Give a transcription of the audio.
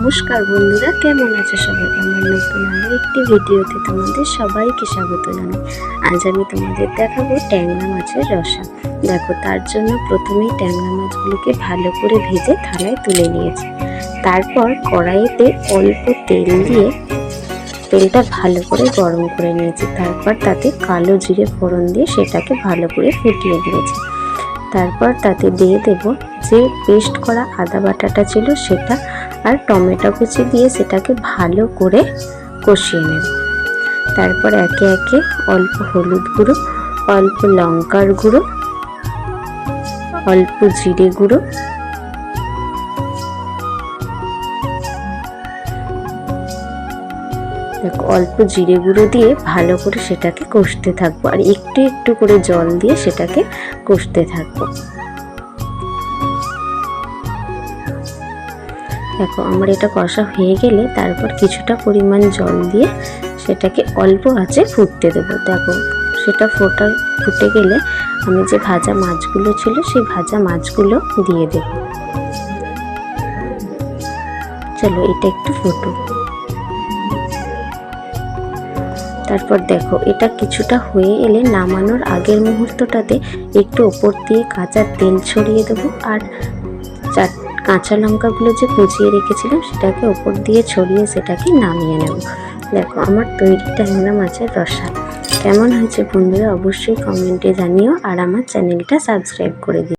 নমস্কার বন্ধুরা, কেমন আছে সবাই? আমার নতুন আরও একটি ভিডিওতে তোমাদের সবাইকে স্বাগত জানাই। আজ আমি তোমাদের দেখাবো ট্যাংরা মাছের রসা। দেখো, তার জন্য প্রথমেই ট্যাংরা মাছগুলোকে ভালো করে ভেজে থালায় তুলে নিয়েছি। তারপর কড়াইতে অল্প তেল দিয়ে তেলটা ভালো করে গরম করে নিয়েছি। তারপর তাতে কালো জিরে ফোড়ন দিয়ে সেটাকে ভালো করে ফুটিয়ে নিয়েছি। তারপর তাতে দিয়ে দেব যে পেস্ট করা আদা বাটাটা ছিল, সেটা আর টমেটো কুচি দিয়ে সেটাকে ভালো করে কষিয়ে নেব। তারপর একে একে অল্প হলুদ গুঁড়ো, অল্প লঙ্কার গুঁড়ো, অল্প জিরে গুঁড়ো, দেখো, অল্প জিরে গুঁড়ো দিয়ে ভালো করে সেটাকে কষতে থাকব। আর একটু একটু করে জল দিয়ে সেটাকে কষতে থাকব। দেখো, আমার এটা কষা হয়ে গেলে তারপর কিছুটা পরিমাণ জল দিয়ে সেটাকে অল্প আঁচে ফুটতে দেবো। দেখো, সেটা ফোটা, ফুটে গেলে আমি যে ভাজা মাছগুলো ছিল, সেই ভাজা মাছগুলো দিয়ে দেব। চলো, এটা একটু ফুটুক। তারপর দেখো, এটা কিছুটা হয়ে এলে নামানোর আগের মুহূর্তটাতে একটু ওপর দিয়ে কাঁচা তেল ছড়িয়ে দেবো আর চার কাঁচা লঙ্কাগুলো যে কুচিয়ে রেখেছিলাম, সেটাকে ওপর দিয়ে ছড়িয়ে সেটাকে নামিয়ে নেব। দেখো, আমার তৈরি ট্যাংরা মাছের রসা। কেমন হয়েছে বন্ধুরা, অবশ্যই কমেন্টে জানিও আর আমার চ্যানেলটা সাবস্ক্রাইব করে দিও।